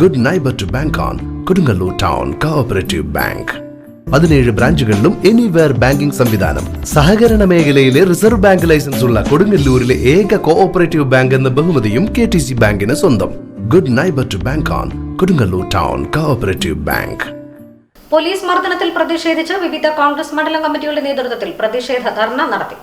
Good neighbour to bank on Kodungallur town cooperative bank പതിനേഴ് ബ്രാഞ്ചുകളിലും anywhere banking സംവിധാനം. സഹകരണ മേഖലയിലെ റിസർവ് ബാങ്ക് ലൈസൻസ് ഉള്ള കൊടുങ്ങല്ലൂരിലെ ഏക കോഓപ്പറേറ്റീവ് ബാങ്ക് എന്ന ബഹുമതിയും കെ ടി സി ബാങ്കിന് സ്വന്തം. Good neighbour to bank on Kodungallur town cooperative bank police മർദ്ദനത്തിൽ പ്രതിഷേധിച്ച് വിവിധ കോൺഗ്രസ് മണ്ഡലം കമ്മിറ്റികളുടെ നേതൃത്വത്തിൽ പ്രതിഷേധ ധർണ നടത്തി.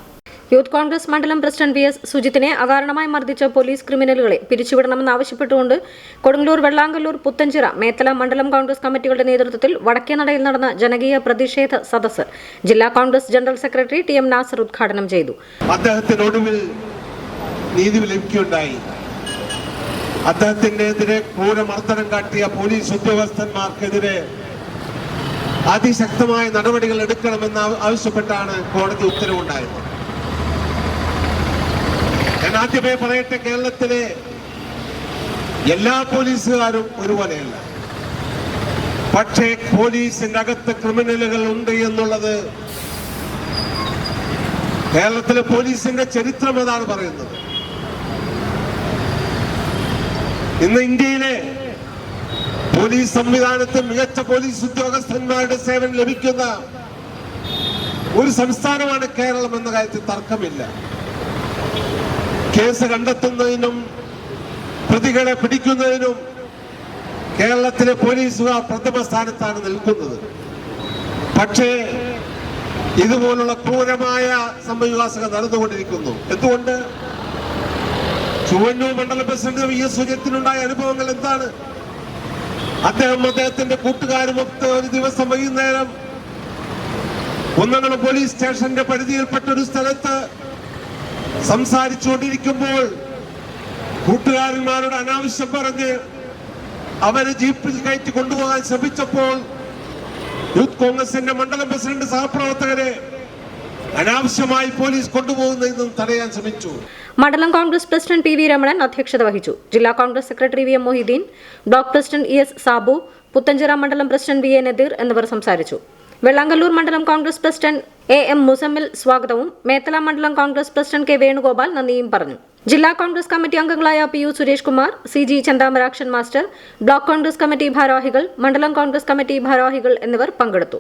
യൂത്ത് കോൺഗ്രസ് മണ്ഡലം പ്രസിഡന്റ് വി എസ് സുജിത്തിനെ അകാരണമായി മർദ്ദിച്ച പോലീസ് ക്രിമിനലുകളെ പിരിച്ചുവിടണമെന്നാവശ്യപ്പെട്ടുകൊണ്ട് കൊടുങ്ങല്ലൂർ വെള്ളാങ്കല്ലൂർ പുത്തഞ്ചിറ മേത്തല മണ്ഡലം കോൺഗ്രസ് കമ്മിറ്റികളുടെ നേതൃത്വത്തിൽ വടക്കേനടയിൽ നടന്ന ജനകീയ പ്രതിഷേധ സദസ്സ് ജില്ലാ Congress general secretary T M Nasar ഉദ്ഘാടനം ചെയ്തു. നീതി അദ്ദേഹത്തിനെതിരെ ക്രൂരമർദ്ദനം കാട്ടിയ പോലീസ് ഉദ്യോഗസ്ഥന്മാർക്കെതിരെ അതിശക്തമായ നടപടികൾ എടുക്കണമെന്ന് ആവ- ആവശ്യപ്പെട്ടാണ് കോടതി ഉത്തരവുണ്ടായത്. ആദ്യമേ പറയട്ടെ കേരളത്തിലെ എല്ലാ പോലീസുകാരും ഒരുപോലെയല്ല. പക്ഷേ പോലീസിന്റെ അകത്ത് ക്രിമിനലുകൾ ഉണ്ട് എന്നുള്ളത് കേരളത്തിലെ പോലീസിന്റെ ചരിത്രം അതാണ് പറയുന്നത്. ഇന്ന് ഇന്ത്യയിലെ പോലീസ് സംവിധാനത്തിൽ മികച്ച പോലീസ് ഉദ്യോഗസ്ഥന്മാരുടെ സേവനം ലഭിക്കുന്ന ഒരു സംസ്ഥാനമാണ് കേരളം എന്ന കാര്യത്തിൽ തർക്കമില്ല. കേസ് കണ്ടെത്തുന്നതിനും പ്രതികളെ പിടിക്കുന്നതിനും കേരളത്തിലെ പോലീസുകാർ പ്രഥമ സ്ഥാനത്താണ് നിൽക്കുന്നത്. പക്ഷേ ഇതുപോലുള്ള ക്രൂരമായ സംഭവവികാസങ്ങൾ നടന്നുകൊണ്ടിരിക്കുന്നു. എന്തുകൊണ്ട്? ചുവന്നൂർ മണ്ഡല പ്രസിഡന്റ് വി എസ് സുജത്തിനുണ്ടായ അനുഭവങ്ങൾ എന്താണ്? അദ്ദേഹം അദ്ദേഹത്തിന്റെ കൂട്ടുകാരുമൊത്ത് ഒരു ദിവസം വൈകുന്നേരം ഒന്നങ്ങളും പോലീസ് സ്റ്റേഷന്റെ പരിധിയിൽപ്പെട്ട ഒരു സ്ഥലത്ത് സംസാരിച്ചുകൊണ്ടിരിക്കുമ്പോൾ കൂട്ടുകാരന്മാരോട് അനാവശ്യം പറഞ്ഞ് അവരെ ജീപ്പിൽ കയറ്റി കൊണ്ടുപോകാൻ ശ്രമിച്ചപ്പോൾ യൂത്ത് കോൺഗ്രസിന്റെ മണ്ഡലം പ്രസിഡന്റ് സഹപ്രവർത്തകരെ അനാവശ്യമായി പോലീസ് കൊണ്ടുപോകുന്നതെന്നും തടയാൻ ശ്രമിച്ചു. മണ്ഡലം Congress president P V Ramanan അധ്യക്ഷത വഹിച്ചു. ജില്ലാ Congress secretary V M Mohiddeen block president E S Sabu Puthenchira മണ്ഡലം പ്രസിഡന്റ് വി എ നദീർ എന്നിവർ സംസാരിച്ചു. വെള്ളാങ്കല്ലൂർ മണ്ഡലം Congress president A M Musammil സ്വാഗതവും. മേത്തല മണ്ഡലം കോൺഗ്രസ് പ്രസിഡന്റ് കെ വേണുഗോപാൽ നന്ദിയും പറഞ്ഞു. ജില്ലാ കോൺഗ്രസ് കമ്മിറ്റി അംഗങ്ങളായ P U Suresh Kumar C G Chanthamarakshan master block Congress committee ഭാരവാഹികൾ മണ്ഡലം കോൺഗ്രസ് കമ്മിറ്റി ഭാരവാഹികൾ എന്നിവർ പങ്കെടുത്തു.